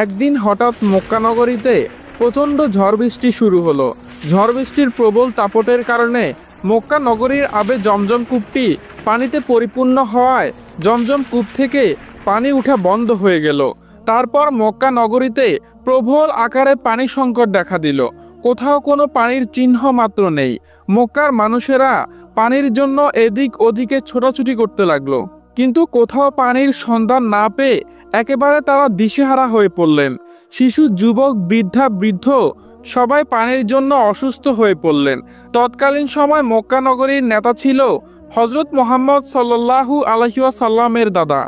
একদিন হঠাৎ মক্কানগরীতে প্রচণ্ড ঝড় বৃষ্টি শুরু হলো। ঝড় বৃষ্টির প্রবল তাপটের কারণে মক্কা নগরীর আবে জমজম কূপটি পানিতে পরিপূর্ণ হওয়ায় জমজম কূপ থেকে পানি উঠা বন্ধ হয়ে গেল। তারপর মক্কা নগরীতে প্রবল আকারে পানি সংকট দেখা দিল। কোথাও কোনো পানির চিহ্ন মাত্র নেই। মক্কার মানুষেরা পানির জন্য এদিক ওদিকে ছোটাছুটি করতে লাগল। কিন্তু কোথাও পানির সন্ধান না পেয়ে একেবারে তারা দিশেহারা হয়ে পড়লেন। শিশু, যুবক, বৃদ্ধা, বৃদ্ধ সবাই পানির জন্য অসুস্থ হয়ে পড়লেন। তৎকালীন সময় মক্কানগরীর নেতা ছিল হজরত মোহাম্মদ সাল্লাহু আলহিউসাল্লামের দাদা,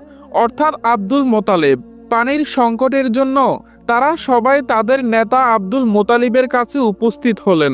অর্থাৎ আব্দুল মোতালেব। পানির সংকটের জন্য তারা সবাই তাদের নেতা আব্দুল মোতালিবের কাছে উপস্থিত হলেন।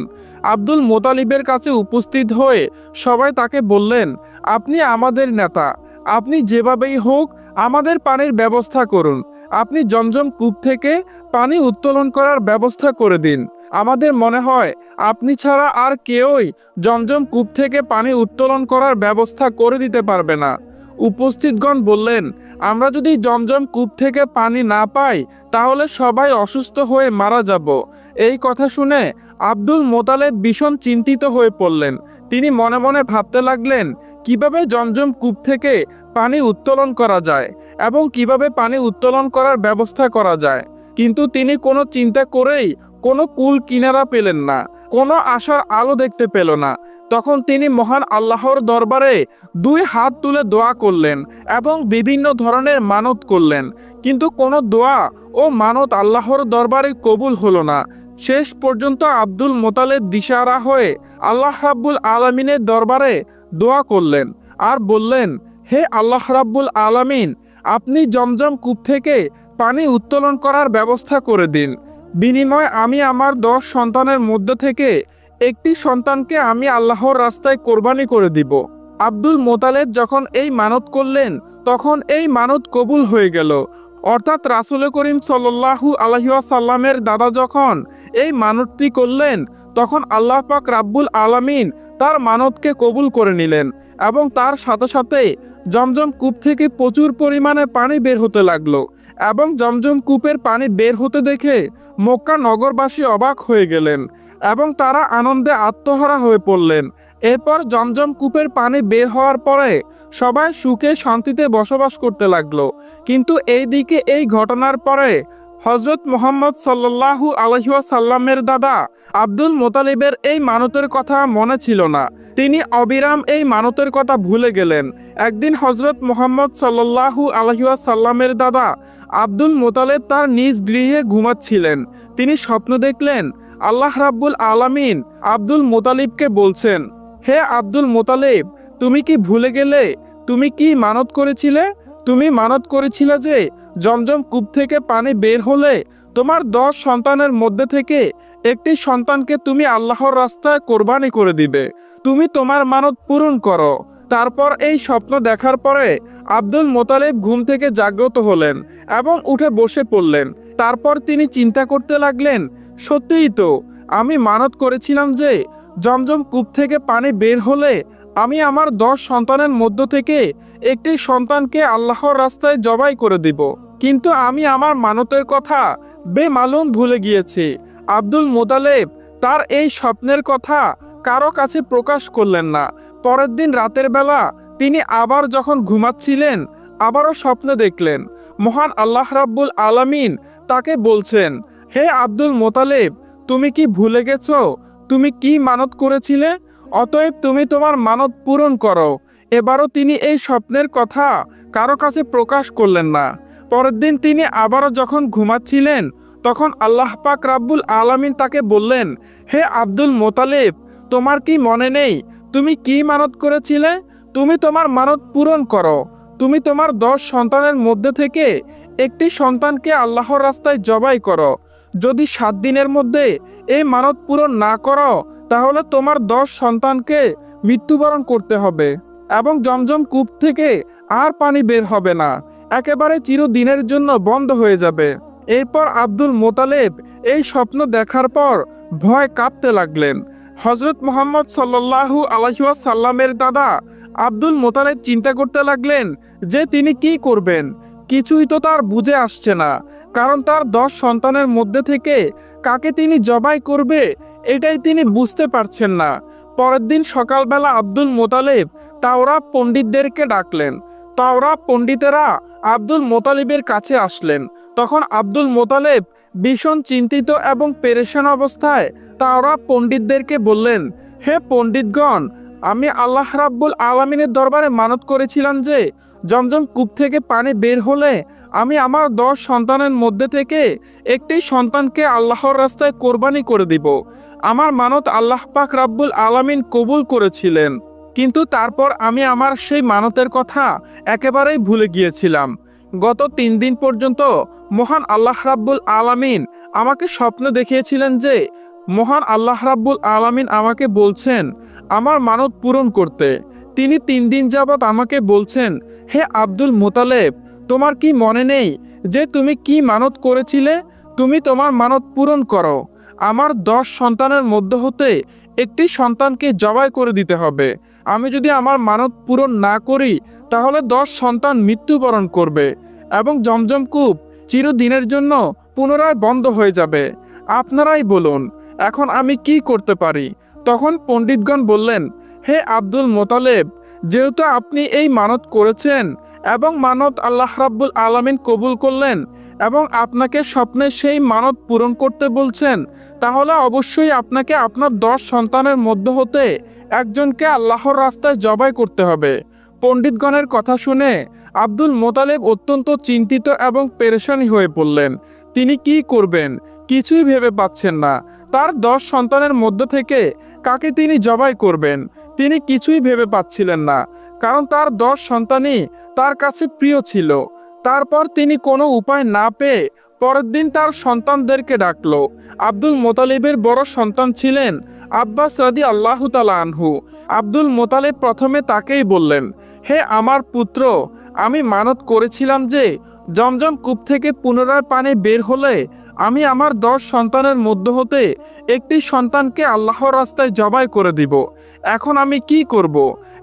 আব্দুল মোতালিবের কাছে উপস্থিত হয়ে সবাই তাকে বললেন, আপনি আমাদের নেতা। আপনি যেভাবেই হোক আমাদের পানির ব্যবস্থা করুন। আপনি জমজম কূপ থেকে পানি উত্তোলন করার ব্যবস্থা করে দিন। আমাদের মনে হয়, আপনি ছাড়া আর কেউই জমজম কূপ থেকে পানি উত্তোলন করার ব্যবস্থা করে দিতে পারবে না। উপস্থিতগণ বললেন, আমরা যদি জমজম কূপ থেকে পানি না পাই, তাহলে সবাই অসুস্থ হয়ে মারা যাব। এই কথা শুনে আব্দুল মোতালেব ভীষণ চিন্তিত হয়ে পড়লেন। তিনি মনে মনে ভাবতে লাগলেন, কীভাবে জমজম কূপ থেকে পানি উত্তোলন করা যায় এবং কীভাবে পানি উত্তোলন করার ব্যবস্থা করা যায়। কিন্তু তিনি কোনো চিন্তা করেই কোনো কুল কিনারা পেলেন না, কোনো আশার আলো দেখতে পেল না। তখন তিনি মহান আল্লাহর দরবারে দুই হাত তুলে দোয়া করলেন এবং বিভিন্ন ধরনের মানত করলেন। কিন্তু কোনো দোয়া ও মানত আল্লাহর দরবারে কবুল হলো না। শেষ পর্যন্ত আব্দুল মোতালেব দিশারা হয়ে আল্লাহ রাব্বুল আলমিনের দরবারে দোয়া করলেন আর বললেন হে আল্লাহ রাব্বুল আলামিন, আপনি জমজম কূপ থেকে পানি উত্তোলন করার ব্যবস্থা করে দিন। বিনিময়ে আমি আমার দশ সন্তানের মধ্যে থেকে একটি সন্তানকে আমি আল্লাহর রাস্তায় কোরবানি করে দিব। আব্দুল মোতালেব যখন এই মানত করলেন, তখন এই মানত কবুল হয়ে গেল। অর্থাৎ রাসুল করিম সাল্লাহু আলহিসাল্লামের দাদা যখন এই মানতটি করলেন, তখন আল্লাহ পাক রাব্বুল আলামিন তার মানতকে কবুল করে নিলেন। এবং তার সাথে সাথে জমজম কূপ থেকে প্রচুর পরিমাণে পানি বের হতে লাগল এবং জমজম কূপের পানি বের হতে দেখে মক্কা নগরবাসী অবাক হয়ে গেলেন এবং তারা আনন্দে আত্মহারা হয়ে পড়লেন। এরপর জমজম কূপের পানি বের হওয়ার পরে সবাই সুখে শান্তিতে বসবাস করতে লাগল। কিন্তু এই দিকে এই ঘটনার পরে হজরত মোহাম্মদ সাল্লাহু আলহিসাল্লামের দাদা আব্দুল মোতালিবের এই মানতের কথা মনে ছিল না। তিনি অবিরাম এই মানতের কথা ভুলে গেলেন। একদিন হজরত মোহাম্মদ সাল্লাহু আলহিসাল্লামের দাদা আব্দুল মোতালেব তার নিজ গৃহে ঘুমাচ্ছিলেন। তিনি স্বপ্ন দেখলেন, আল্লাহ রাব্বুল আলামিন আব্দুল মোতালিবকে বলছেন, হে আব্দুল মোতালেব, তুমি কি ভুলে গেলে? তুমি কি মানত করেছিলে? তুমি মানত করেছিলে যে জমজম কূপ থেকে পানি বের হলে তোমার দশ সন্তানের মধ্যে থেকে একটি সন্তানকে তুমি আল্লাহর রাস্তায় কোরবানি করে দিবে। তুমি তোমার মানত পূরণ করো। তারপর এই স্বপ্ন দেখার পরে আব্দুল মোতালেব ঘুম থেকে জাগ্রত হলেন এবং উঠে বসে পড়লেন। তারপর তিনি চিন্তা করতে লাগলেন, সত্যিই তো, আমি মানত করেছিলাম যে জমজম কূপ থেকে পানি বের হলে আমি আমার দশ সন্তানের মধ্য থেকে একটি সন্তানকে আল্লাহর রাস্তায় জবাই করে দিব। কিন্তু আমি আমার মানতের কথা বেমালুম ভুলে গিয়েছি। আব্দুল মোতালেব তার এই স্বপ্নের কথা কারও কাছে প্রকাশ করলেন না। পরের দিন রাতের বেলা তিনি আবার যখন ঘুমাচ্ছিলেন, আবারও স্বপ্ন দেখলেন। মহান আল্লাহ রাব্বুল আলামিন তাকে বলছেন, হে আব্দুল মোতালেব, তুমি কি ভুলে গেছো? তুমি কি মানত করেছিলে? অতএব তুমি তোমার মানত পূরণ করো। এবারও তিনি এই স্বপ্নের কথা কারও কাছে প্রকাশ করলেন না। পরের দিন তিনি আবারও যখন ঘুমাচ্ছিলেন, তখন আল্লাহ পাক রাব্বুল আলামিন তাকে বললেন, হে আব্দুল মোতালেব, তোমার কি মনে নেই? তুমি কি মানত করেছিলে? তুমি তোমার মানত পূরণ করো। তুমি তোমার দশ সন্তানের মধ্যে থেকে একটি সন্তানকে আল্লাহর রাস্তায় জবাই করো। যদি সাত দিনের মধ্যে এই মানত পূরণ না করো তাহলে তোমার দশ সন্তানকে মৃত্যুবরণ করতে হবে এবং জমজম কূপ থেকে আর পানি বের হবে না। একেবারে চিরদিনের জন্য বন্ধ হয়ে যাবে। এরপর আব্দুল মোতালেব এই স্বপ্ন দেখার পর ভয় কাঁপতে লাগলেন। হজরত মোহাম্মদ সাল্লাহু আলহিউসাল্লামের দাদা আব্দুল মোতালেব চিন্তা করতে লাগলেন যে তিনি কি করবেন। কিছুই তো তার বুঝে আসছে না, কারণ তার দশ সন্তানের মধ্যে থেকে কাকে তিনি জবাই করবে এটাই তিনি বুঝতে পারছেন না। পরের দিন সকালবেলা আব্দুল মোতালেব তাওরা পণ্ডিতদেরকে ডাকলেন। তাওরা পণ্ডিতেরা আব্দুল মোতালিবের কাছে আসলেন। তখন আব্দুল মোতালেব ভীষণ চিন্তিত এবং পেরেশান অবস্থায় তাওরা পণ্ডিতদেরকে বললেন, হে পণ্ডিতগণ, আমি আল্লাহ রাব্বুল আলমিনের দরবারে মানত করেছিলাম যে, জমজম কূপ থেকে পানি বের হলে আমি আমার দশ সন্তানের মধ্যে থেকে একটি সন্তানকে আল্লাহর রাস্তায় কোরবানি করে দিব। আমার মানত আল্লাহ পাক রাব্বুল আলামিন কবুল করেছিলেন। কিন্তু তারপর আমি আমার সেই মানতের কথা একেবারেই ভুলে গিয়েছিলাম। গত তিন দিন পর্যন্ত মহান আল্লাহ রাব্বুল আলামিন আমাকে স্বপ্ন দেখিয়েছিলেন যে, মহান আল্লাহ রাব্বুল আলামিন আমাকে বলছেন, আমার মানত পূরণ করতে। তিনি তিন দিন যাবৎ আমাকে বলছেন, হে আব্দুল মোতালেব, তোমার কি মনে নেই যে তুমি কি মানত করেছিলে? তুমি তোমার মানত পূরণ করো। আমার দশ সন্তানের মধ্য হতে একটি সন্তানকে জবাই করে দিতে হবে। আমি যদি আমার মানত পূরণ না করি, তাহলে দশ সন্তান মৃত্যুবরণ করবে এবং জমজম কূপ চিরদিনের জন্য পুনরায় বন্ধ হয়ে যাবে। আপনারাই বলুন, এখন আমি কি করতে পারি? তখন পণ্ডিতগণ বললেন, হে আব্দুল মোতালেব, যেহেতু আপনি এই মানত করেছেন এবং মানত আল্লাহ রাব্বুল আলামিন কবুল করলেন এবং আপনাকে স্বপ্নে সেই মানত পূরণ করতে বলছেন, তাহলে অবশ্যই আপনাকে আপনার দশ সন্তানের মধ্য হতে একজনকে আল্লাহর রাস্তায় জবাই করতে হবে। পণ্ডিতগণের কথা শুনে আব্দুল মোতালেব অত্যন্ত চিন্তিত এবং পেরেশানি হয়ে পড়লেন। তিনি কি করবেন? কিছুই ভেবে পাচ্ছেন না। তার দশ সন্তানের মধ্য থেকে কাকে তিনি জবাই করবেন, তিনি কিছুই ভেবে পাচ্ছিলেন না। কারণ তার দশ সন্তানই তার কাছে প্রিয় ছিল। তারপর তিনি কোনো উপায় না পেয়ে পরের দিন তার সন্তানদেরকে ডাকলো। আব্দুল মোতালিবের বড় সন্তান ছিলেন আব্বাস রাদি আল্লাহ আনহু। আব্দুল মোতালেব প্রথমে তাকেই বললেন, হে আমার পুত্র, আমি মানত করেছিলাম যে জমজম কূপ থেকে পুনরায় পানি বের হলে আমি আমার দশ সন্তানের মধ্য হতে একটি সন্তানকে আল্লাহর রাস্তায় জবাই করে দিব। এখন আমি কি করব।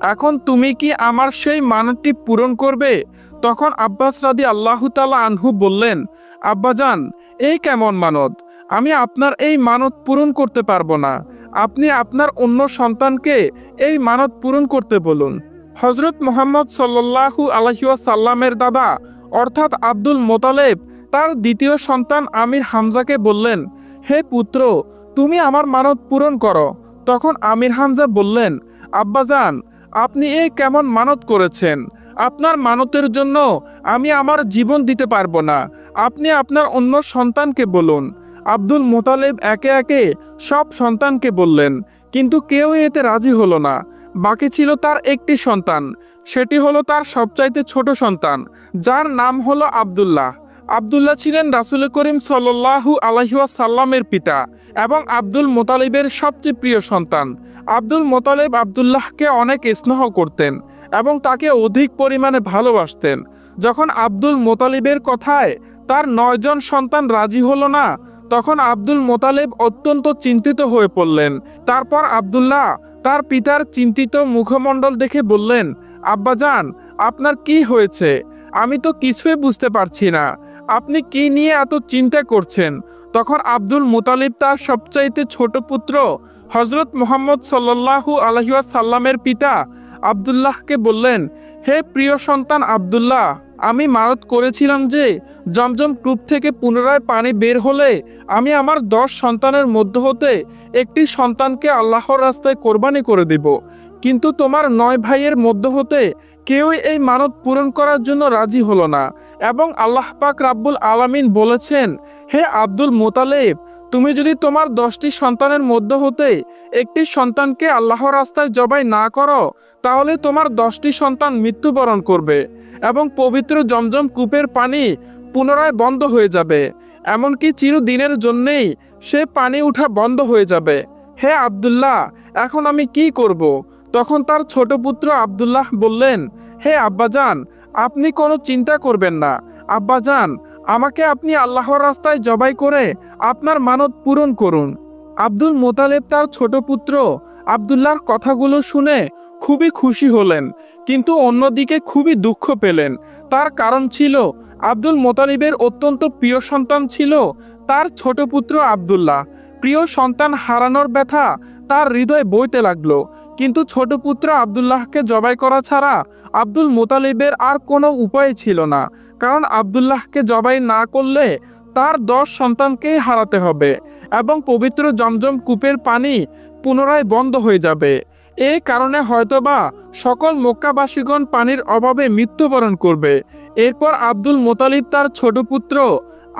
এখন তুমি কি আমার সেই মানতটি পূরণ করবে? তখন আব্বাস রাদি আল্লাহ তালা আনহু বললেন আব্বাজান এই কেমন মানত? আমি আপনার এই মানত পূরণ করতে পারব না। আপনি আপনার অন্য সন্তানকে এই মানত পূরণ করতে বলুন। হজরত মোহাম্মদ সাল্লাহু আলহিউসাল্লামের দাদা, অর্থাৎ আব্দুল মোতালেব, তার দ্বিতীয় সন্তান আমির হামজাকে বললেন, হে পুত্র, তুমি আমার মানত পূরণ করো। তখন আমির হামজা বললেন আব্বাজান আপনি এ কেমন মানত করেছেন? আপনার মানতের জন্য আমি আমার জীবন দিতে পারব না। আপনি আপনার অন্য সন্তানকে বলুন। আব্দুল মোতালেব একে একে সব সন্তানকে বললেন, কিন্তু কেউ এতে রাজি হলো না। বাকি ছিল তার একটি সন্তান। সেটি হলো তার সবচাইতে ছোট সন্তান, যার নাম হলো আব্দুল্লাহ। আব্দুল্লাহ ছিলেন রাসুল করিম সাল্লাহু আলহিয়া সাল্লামের পিতা এবং আব্দুল মোতালিবের সবচেয়ে প্রিয় সন্তান। আব্দুল মোতালিব আবদুল্লাহকে অনেক স্নেহ করতেন এবং তাকে অধিক পরিমাণে ভালোবাসতেন। যখন আব্দুল মোতালিবের কথায় তার নয়জন সন্তান রাজি হলো না তখন আব্দুল মোতালেব অত্যন্ত চিন্তিত হয়ে পড়লেন। তারপর আবদুল্লাহ তার পিতার চিন্তিত মুখমণ্ডল দেখে বললেন আব্বাজান আপনার কি হয়েছে? আমি তো কিছুই বুঝতে পারছি না। আপনি কি নিয়ে এত চিন্তা করছেন? তখন আব্দুল মুতালিব তার সবচাইতে ছোট পুত্র হজরত মোহাম্মদ সাল্লাহু আলহিয়া সাল্লামের পিতা আবদুল্লাহকে বললেন, হে প্রিয় সন্তান আবদুল্লাহ আমি মারত করেছিলাম যে জমজম কূপ থেকে পুনরায় পানি বের হলে আমি আমার দশ সন্তানের মধ্য হতে একটি সন্তানকে আল্লাহর রাস্তায় কোরবানি করে দিব। কিন্তু তোমার নয় ভাইয়ের মধ্য হতে কেউই এই মানত পূরণ করার জন্য রাজি হলো না এবং আল্লাহ পাক রাব্বুল আলামিন বলেছেন, হে আব্দুল মোতালেব তুমি যদি তোমার দশটি সন্তানের মধ্য হতে একটি সন্তানকে আল্লাহর রাস্তায় জবাই না করো, তাহলে তোমার দশটি সন্তান মৃত্যুবরণ করবে এবং পবিত্র জমজম কূপের পানি পুনরায় বন্ধ হয়ে যাবে। এমনকি চিরদিনের জন্যেই সে পানি উঠা বন্ধ হয়ে যাবে। হে আবদুল্লাহ, এখন আমি কি করব। তখন তার ছোট পুত্র আবদুল্লাহ বললেন, হে আব্বাজান, আপনি কোনো চিন্তা করবেন না। আব্বাজান আমাকে আপনি আল্লাহর রাস্তায় জবাই করে আপনার মানত পূরণ করুন। আব্দুল মোতালেব তার ছোট পুত্র আবদুল্লাহর কথাগুলো শুনে খুবই খুশি হলেন, কিন্তু অন্যদিকে খুবই দুঃখ পেলেন। তার কারণ ছিল, আব্দুল মোতালিবের অত্যন্ত প্রিয় সন্তান ছিল তার ছোট পুত্র আবদুল্লাহ। প্রিয় সন্তান হারানোর ব্যথা তার হৃদয়ে বইতে লাগল। কিন্তু ছোট পুত্র আব্দুল্লাহকে জবাই করা ছাড়া আব্দুল মোতালিবের আর কোনো উপায় ছিল না। কারণ আব্দুল্লাহকে জবাই না করলে তার দশ সন্তানকেই হারাতে হবে এবং পবিত্র জমজম কূপের পানি পুনরায় বন্ধ হয়ে যাবে। এই কারণে হয়তোবা সকল মক্কাবাসীগণ পানির অভাবে মৃত্যুবরণ করবে। এরপর আব্দুল মোতালিব তার ছোট পুত্র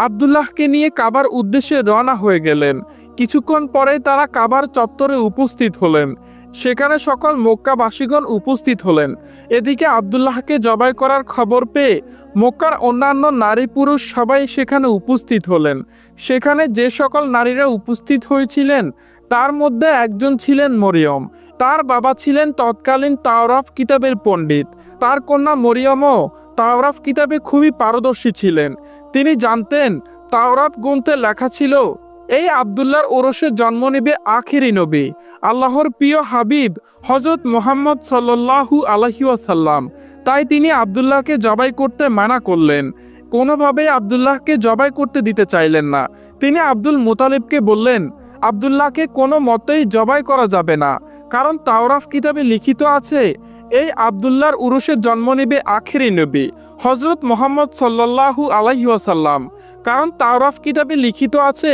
আবদুল্লাহকে নিয়ে কাবার উদ্দেশ্যে রওনা হয়ে গেলেন। কিছুক্ষণ পরে তারা কাবার চত্বরে উপস্থিত হলেন। সেখানে সকল মক্কাবাসীগণ উপস্থিত হলেন। এদিকে আবদুল্লাহকে জবাই করার খবর পেয়ে মক্কার অন্যান্য নারী পুরুষ সবাই সেখানে উপস্থিত হলেন। সেখানে যে সকল নারীরা উপস্থিত হয়েছিলেন, তার মধ্যে একজন ছিলেন মরিয়ম। তার বাবা ছিলেন তৎকালীন তাওরাফ কিতাবের পণ্ডিত। তার কন্যা মরিয়মও তাওরাফ কিতাবে খুবই পারদর্শী ছিলেন। তিনি জানতেন তাওরাত গ্রন্থে লেখা ছিল এই আবদুল্লাহর ওরসে জন্ম নেবে আখিরি নবী, আল্লাহর প্রিয় হাবিব হজরত মোহাম্মদ সাল্লাহু আলহিউসাল্লাম তাই তিনি আবদুল্লাহকে জবাই করতে মানা করলেন। কোনোভাবেই আবদুল্লাহকে জবাই করতে দিতে চাইলেন না। তিনি আব্দুল মুতালিবকে বললেন, আবদুল্লাহকে কোনো মতেই জবাই করা যাবে না। কারণ তাওরাফ কিতাবে লিখিত আছে এই আবদুল্লাহর উরুষে জন্ম নেবে আখেরি নবী হজরত মোহাম্মদ সাল্লাহু আলাইসাল্লাম কারণ তাওরাফ কিতাবে লিখিত আছে,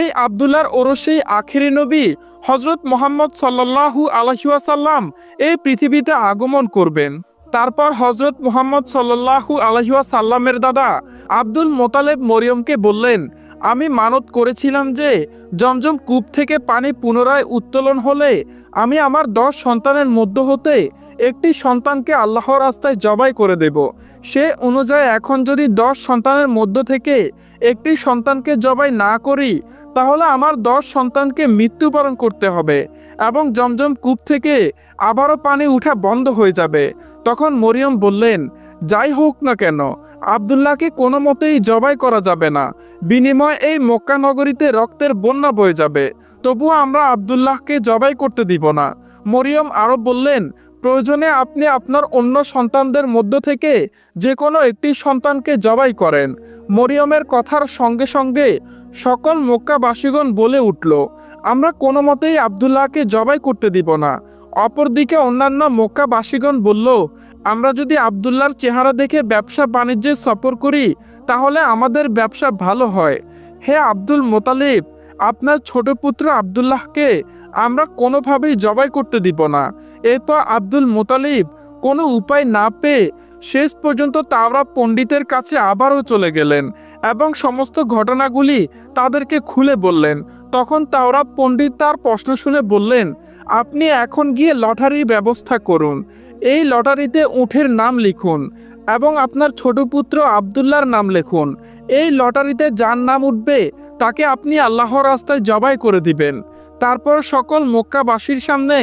এই আবদুল্লাহর ওরসেই আখেরি নবী হজরত মোহাম্মদ সাল্লাহু আলহিউসাল্লাম এই পৃথিবীতে আগমন করবেন। তারপর হজরত মোহাম্মদ সাল্লাহু আলহিউসাল্লামের দাদা আব্দুল মোতালেব মরিয়মকে বললেন, আমি মানত করেছিলাম যে, জমজম কূপ থেকে পানি পুনরায় উত্তোলন হলে আমি আমার দশ সন্তানের মধ্য হতে একটি সন্তানকে আল্লাহর রাস্তায় জবাই করে দেব। সে অনুযায়ী এখন যদি দশ সন্তানের মধ্য থেকে একটি সন্তানকে জবাই না করি, তাহলে আমার দশ সন্তানকে মৃত্যুবরণ করতে হবে এবং জমজম কূপ থেকে আবারও পানি উঠা বন্ধ হয়ে যাবে। তখন মরিয়ম বললেন, যাই হোক না কেন, আবদুল্লাহকে কোনো মতেই জবাই করা যাবে না। বিনিময় এই মক্কা নগরীতে রক্তের বন্যা বয়ে যাবে। তবুও আমরা আবদুল্লাহকে জবাই করতে দিব না। মরিয়ম আরও বললেন প্রয়োজনে আপনি আপনার অন্য সন্তানদের মধ্য থেকে যে কোনো একটি সন্তানকে জবাই করেন। মরিয়মের কথার সঙ্গে সঙ্গে সকল মক্কাবাসীগণ বলে উঠল, আমরা কোনো মতেই আবদুল্লাহকে জবাই করতে দিব না। অপরদিকে অন্যান্য মক্কাবাসীগণ বলল, আমরা যদি আবদুল্লাহর চেহারা দেখে ব্যবসা বাণিজ্যে সফর করি, তাহলে আমাদের ব্যবসা ভালো হয়। হে আব্দুল মোতালিব আপনার ছোট পুত্র আবদুল্লাহকে আমরা কোনোভাবেই জবাই করতে দিব না। এরপর আব্দুল মোতালিব কোনো উপায় না পেয়ে শেষ পর্যন্ত তাওরা পণ্ডিতের কাছে আবারও চলে গেলেন এবং সমস্ত ঘটনাগুলি তাদেরকে খুলে বললেন। তখন তাওরা পণ্ডিত তার প্রশ্ন শুনে বললেন, আপনি এখন গিয়ে লটারির ব্যবস্থা করুন। এই লটারিতে উঠের নাম লিখুন। এবং আপনার ছোট পুত্র আবদুল্লার নাম লিখুন। এই লটারিতে যার নাম উঠবে, তাকে আপনি আল্লাহর রাস্তায় জবাই করে দিবেন। তারপর সকল মক্কাবাসীর সামনে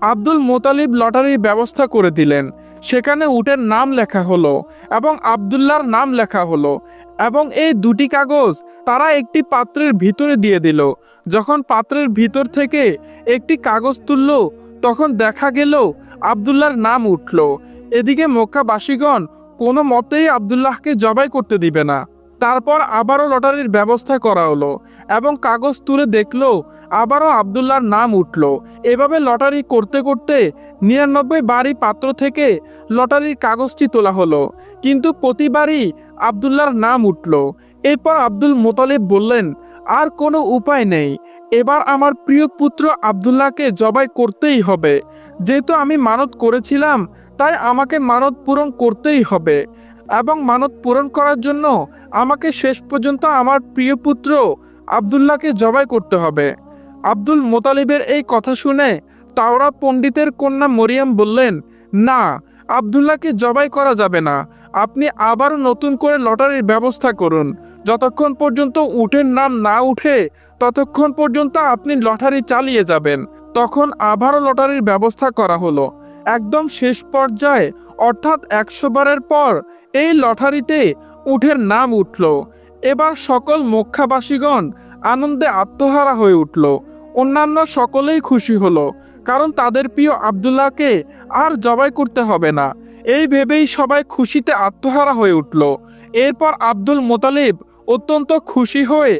আব্দুল মোতালিব লটারির ব্যবস্থা করে দিলেন। সেখানে উটের নাম লেখা হলো এবং আবদুল্লার নাম লেখা হলো এবং এই দুটি কাগজ তারা একটি পাত্রের ভিতরে দিয়ে দিল। যখন পাত্রের ভিতর থেকে একটি কাগজ তুলল, তখন দেখা গেল আবদুল্লার নাম উঠল। এদিকে মক্কাবাসীগণ কোনো মতেই আবদুল্লাহকে জবাই করতে দিবে না। তারপর আবারও লটারির ব্যবস্থা করা হলো এবং কাগজ তুলে দেখল আবারও আবদুল্লার নাম উঠল। এভাবে লটারি করতে করতে নিরানব্বই বাড়ি পাত্র থেকে লটারির কাগজটি তোলা হলো। কিন্তু প্রতিবারই আবদুল্লার নাম উঠল। এরপর আব্দুল মোতালিব বললেন, আর কোনো উপায় নেই। এবার আমার প্রিয় পুত্র আবদুল্লাহকে জবাই করতেই হবে। যেহেতু আমি মানত করেছিলাম তাই আমাকে মানত পূরণ করতেই হবে এবং মানত পূরণ করার জন্য আমাকে শেষ পর্যন্ত আমার প্রিয় পুত্র আবদুল্লাহকে জবাই করতে হবে। আব্দুল মোতালিবের এই কথা শুনে তাওরা পণ্ডিতের কন্যা মরিয়াম বললেন, না, আবদুল্লাহকে জবাই করা যাবে না। আপনি আবার নতুন করে লটারির ব্যবস্থা করুন। যতক্ষণ পর্যন্ত উটের নাম না উঠে, ততক্ষণ পর্যন্ত আপনি লটারি চালিয়ে যাবেন। তখন আবারও লটারির ব্যবস্থা করা হলো। একদম শেষ পর্যায়ে, অর্থাৎ একশো বারের পর, এই লটারিতে উঠের নাম উঠল। এবার সকল মক্কাবাসীগণ আনন্দে আত্মহারা হয়ে উঠল। অন্যান্য সকলেই খুশি হলো, কারণ তাদের প্রিয় আবদুল্লাহকে আর জবাই করতে হবে না। এই ভেবেই সবাই খুশিতে আত্মহারা হয়ে উঠল। এরপর আব্দুল মোতালিব অত্যন্ত খুশি হয়ে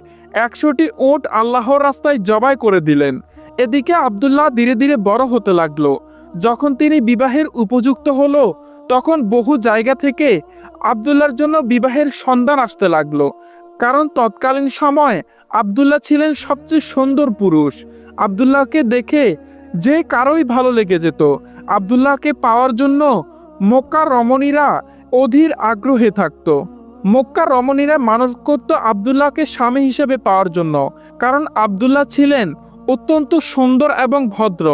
একশোটি ওট আল্লাহর রাস্তায় জবাই করে দিলেন। এদিকে আবদুল্লাহ ধীরে ধীরে বড় হতে লাগল। যখন তিনি বিবাহের উপযুক্ত হলো, তখন বহু জায়গা থেকে আবদুল্লার জন্য বিবাহের সন্ধান আসতে লাগল। কারণ তৎকালীন সময় আবদুল্লাহ ছিলেন সবচেয়ে সুন্দর পুরুষ। আবদুল্লাহকে দেখে যে কারোই ভালো লেগে যেত, আবদুল্লাহকে পাওয়ার জন্য মক্কা রমণীরা অধীর আগ্রহে থাকতো। মক্কা রমণীরা মানস করত আবদুল্লাহকে স্বামী হিসেবে পাওয়ার জন্য, কারণ আবদুল্লাহ ছিলেন অত্যন্ত সুন্দর এবং ভদ্র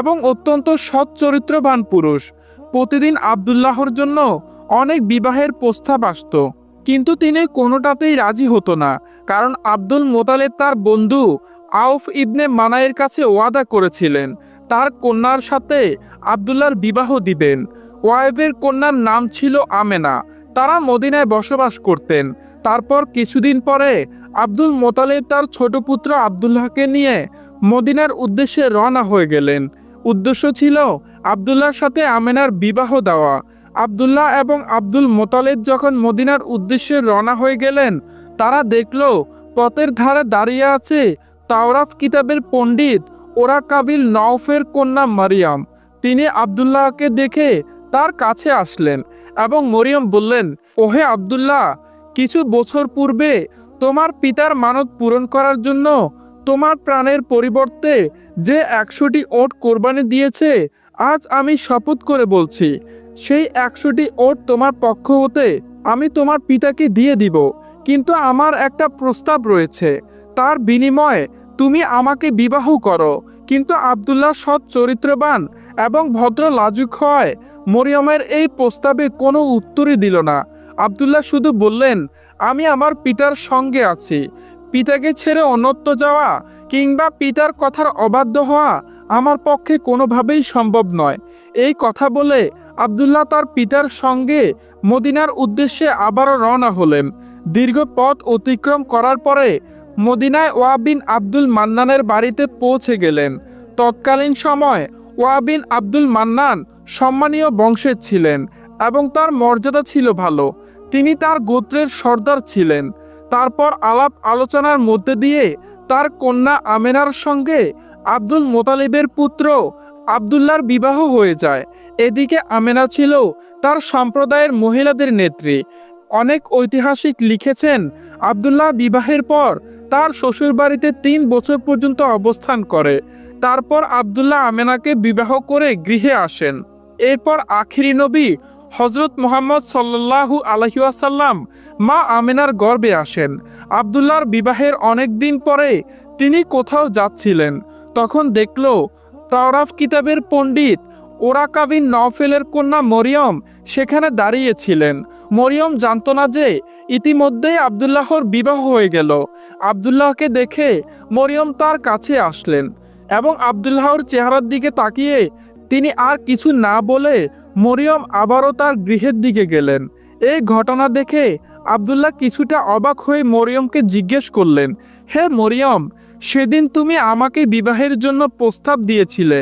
এবং অত্যন্ত সৎ চরিত্রবান পুরুষ। প্রতিদিন আবদুল্লাহর জন্য অনেক বিবাহের প্রস্তাব আসত। কিন্তু তিনি কোনোটাতেই রাজি হতো না, কারণ আব্দুল মোতালেব তার বন্ধু আউফ ইবনে মানায়ের কাছে ওয়াদা করেছিলেন, তার কন্যার সাথে আবদুল্লাহর বিবাহ দিবেন। ওয়াইবের কন্যার নাম ছিল আমেনা, তারা মদিনায় বসবাস করতেন। তারপর কিছুদিন পরে আব্দুল মোতালেব তার ছোট পুত্র আবদুল্লাহকে নিয়ে মদিনার উদ্দেশ্যে রওনা হয়ে গেলেন। উদ্দেশ্য ছিল আবদুল্লাহর সাথে আমেনার বিবাহ দেওয়া। আবদুল্লাহ এবং আব্দুল মোতালেদ যখন মদিনার উদ্দেশ্যে রওনা হয়ে গেলেন, তারা দেখল পথের ধারে দাঁড়িয়ে আছে তাওরাফ কিতাবের পণ্ডিত ওরা কাবিল নওফের কন্যা মারিয়াম। তিনি আবদুল্লাহকে দেখে তার কাছে আসলেন এবং মরিয়ম বললেন, ওহে আবদুল্লাহ, কিছু বছর পূর্বে তোমার পিতার মানত পূরণ করার জন্য তোমার প্রাণের পরিবর্তে যে একশোটি ওট কোরবানি দিয়েছে, আজ আমি শপথ করে বলছি, সেই একশোটি ওট তোমার পক্ষ হতে আমি তোমার পিতাকে দিয়ে দিব। কিন্তু আমার একটা প্রস্তাব রয়েছে, তার বিনিময়ে তুমি আমাকে বিবাহ করো। কিন্তু আবদুল্লাহ সৎ চরিত্রবান এবং ভদ্র লাজুক হয় মরিয়মের এই প্রস্তাবে কোনো উত্তরই দিল না। আবদুল্লাহ শুধু বললেন, আমি আমার পিতার সঙ্গে আছি। পিতাকে ছেড়ে অন্যত্র যাওয়া কিংবা পিতার কথার অবাধ্য হওয়া আমার পক্ষে কোনোভাবেই সম্ভব নয়। এই কথা বলে আবদুল্লাহ তার পিতার সঙ্গে মদিনার উদ্দেশ্যে আবারও রওনা হলেন। দীর্ঘ পথ অতিক্রম করার পরে মদিনায় ওয়াবিন আব্দুল মান্নানের বাড়িতে পৌঁছে গেলেন। তৎকালীন সময় ওয়াবিন আব্দুল মান্নান সম্মানীয় বংশের ছিলেন এবং তার মর্যাদা ছিল ভালো। তিনি তার গোত্রের সর্দার ছিলেন। তারপর আলাপ আলোচনার মধ্যে দিয়ে তার কন্যা আমেনার সঙ্গে আব্দুল মোতালিবের পুত্র আবদুল্লার বিবাহ হয়ে যায়। এদিকে আমেনা ছিল তার সম্প্রদায়ের মহিলাদের নেত্রী। অনেক ঐতিহাসিক লিখেছেন, আবদুল্লাহ বিবাহের পর তার শ্বশুরবাড়িতে তিন বছর পর্যন্ত অবস্থান করে। তারপর আবদুল্লাহ আমেনাকে বিবাহ করে গৃহে আসেন। এরপর আখিরি নবী হজরত মোহাম্মদ সাল্লাল্লাহু আলহিউসাল্লাম মা আমেনার গর্বে আসেন। আবদুল্লাহর বিবাহের অনেক দিন পরে তিনি কোথাও যাচ্ছিলেন। তখন দেখল তাওরাফ কিতাবের পণ্ডিত ওরাকাবিন নওফেলের কন্যা মরিয়ম সেখানে দাঁড়িয়েছিলেন। মরিয়ম জানত না যে ইতিমধ্যেই আবদুল্লাহর বিবাহ হয়ে গেল। আবদুল্লাহকে দেখে মরিয়ম তার কাছে আসলেন এবং আবদুল্লাহর চেহারার দিকে তাকিয়ে তিনি আর কিছু না বলে মরিয়ম আবারও তার গৃহের দিকে গেলেন। এই ঘটনা দেখে আবদুল্লাহ কিছুটা অবাক হয়ে মরিয়মকে জিজ্ঞেস করলেন, হে মরিয়ম, সেদিন তুমি আমাকে বিবাহের জন্য প্রস্তাব দিয়েছিলে,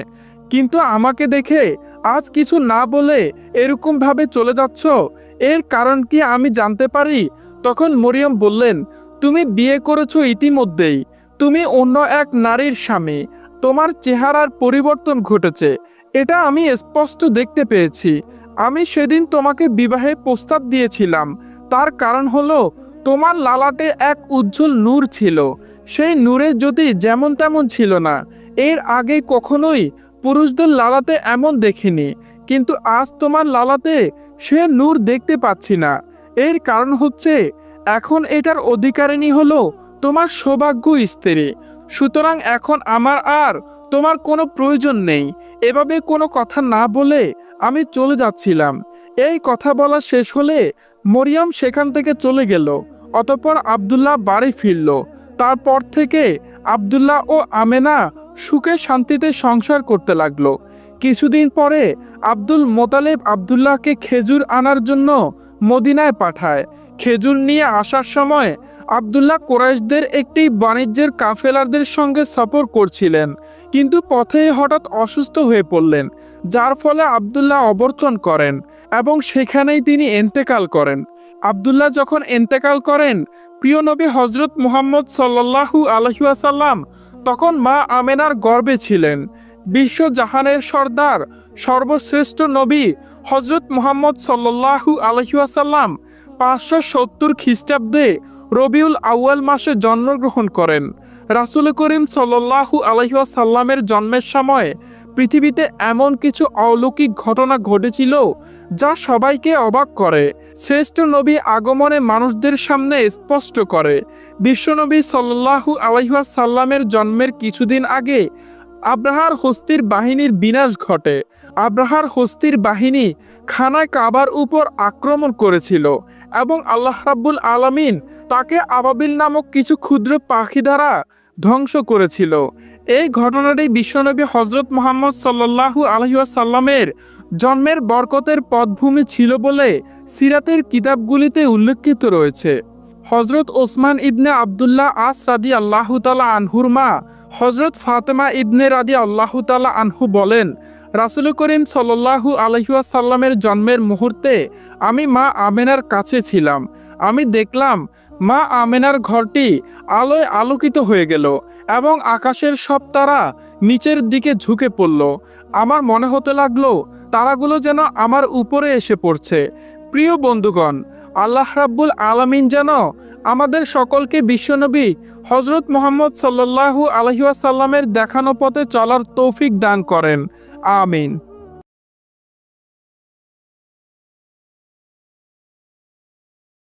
কিন্তু আমাকে দেখে আজ কিছু না বলে এরকমভাবে চলে যাচ্ছ। এর কারণ কি আমি জানতে পারি? তখন মরিয়ম বললেন, তুমি বিয়ে করেছ ইতিমধ্যেই। তুমি অন্য এক নারীর স্বামী। তোমার চেহারার পরিবর্তন ঘটেছে। এটা আমি স্পষ্ট দেখতে পেয়েছি। আমি সেদিন তোমাকে বিবাহে প্রস্তাব দিয়েছিলাম। তার কারণ হলো, তোমার লালাটে এক উজ্জ্বল নূর ছিল। সেই নূরের জ্যোতি যেমন তেমন ছিল না। এর আগে কখনোই পুরুষদের লালাতে এমন দেখিনি। কিন্তু আজ তোমার লালাতে সে নূর দেখতে পাচ্ছি না। এর কারণ হচ্ছে, এখন এটার অধিকারিণী হলো তোমার সৌভাগ্য স্ত্রী। সুতরাং এখন আমার আর তোমার কোনো প্রয়োজন নেই। এভাবে কোনো কথা না বলে আমি চলে যাচ্ছিলাম। এই কথা বলা শেষ হলে মরিয়াম সেখান থেকে চলে গেল, অতপর আবদুল্লাহ বাড়ি ফিরল। তারপর থেকে আবদুল্লাহ ও আমেনা সুখে শান্তিতে সংসার করতে লাগল। কিছুদিন পরে আব্দুল মোতালেব আবদুল্লাহকে খেজুর আনার জন্য মদিনায় পাঠায়। খেজুর নিয়ে আসার সময় আবদুল্লাহ কোরাইশদের একটি বাণিজ্যের কাফেলারদের সঙ্গে সফর করছিলেন, কিন্তু পথে হঠাৎ অসুস্থ হয়ে পড়লেন, যার ফলে আবদুল্লাহ অবর্তন করেন এবং সেখানেই তিনি এন্তেকাল করেন। আবদুল্লাহ যখন এন্তেকাল করেন, প্রিয় নবী হজরত মুহাম্মদ সাল্লাল্লাহু আলহিউসাল্লাম তখন মা আমেনার গর্বে ছিলেন। বিশ্ব জাহানের সর্দার, সর্বশ্রেষ্ঠ নবী হজরত মুহাম্মদ সাল্লাল্লাহু আলহিউসাল্লাম পাঁচশো সত্তর খ্রিস্টাব্দে রবিউল আউয়াল মাসে জন্মগ্রহণ করেন। রাসুল করিম সাল্লাল্লাহু আলহিউসাল্লামের জন্মের সময় পৃথিবীতে এমন কিছু অলৌকিক ঘটনা ঘটেছিল যা সবাইকে অবাক করে। শ্রেষ্ঠ নবী আগমনে মানুষদের সামনে স্পষ্ট করে। বিশ্বনবী সাল্লাল্লাহু আলহিউসাল্লামের জন্মের কিছুদিন আগে আব্রাহার হস্তির বাহিনীর বিনাশ ঘটে। আব্রাহার হস্তির বাহিনী খানায় কাবার উপর আক্রমণ করেছিল এবং আল্লাহ রাব্বুল আলামিন তাকে আবাবিল নামক কিছু ক্ষুদ্র পাখি দ্বারা ধ্বংস করেছিল। এই ঘটনাটি বিশ্বনবী হজরত মোহাম্মদ সাল্লাল্লাহু আলহিউসাল্লামের জন্মের বরকতের পদভূমি ছিল বলে সিরাতের কিতাবগুলিতে উল্লেখিত রয়েছে। হজরত ওসমান ইবনে আবদুল্লাহ আস রাদি আল্লাহ তালা আনহুর মা হজরত ফাতেমা ইবনে রাদি আল্লাহ তালা আনহু বলেন, রাসুল করিম সাল্লাহু আলহিউসাল্লামের জন্মের মুহূর্তে আমি মা আমেনার কাছে ছিলাম। আমি দেখলাম মা আমেনার ঘরটি আলোয় আলোকিত হয়ে গেল এবং আকাশের সব তারা নিচের দিকে ঝুঁকে পড়ল। আমার মনে হতে লাগল, তারাগুলো যেন আমার উপরে এসে পড়ছে। প্রিয় বন্ধুগণ আল্লাহ রাব্বুল আলমিন যেন আমাদের সকলকে বিশ্বনবী হজরত মোহাম্মদ সাল্লাল্লাহু আলহিউসাল্লামের দেখানো পথে চলার তৌফিক দান করেন। আমিন।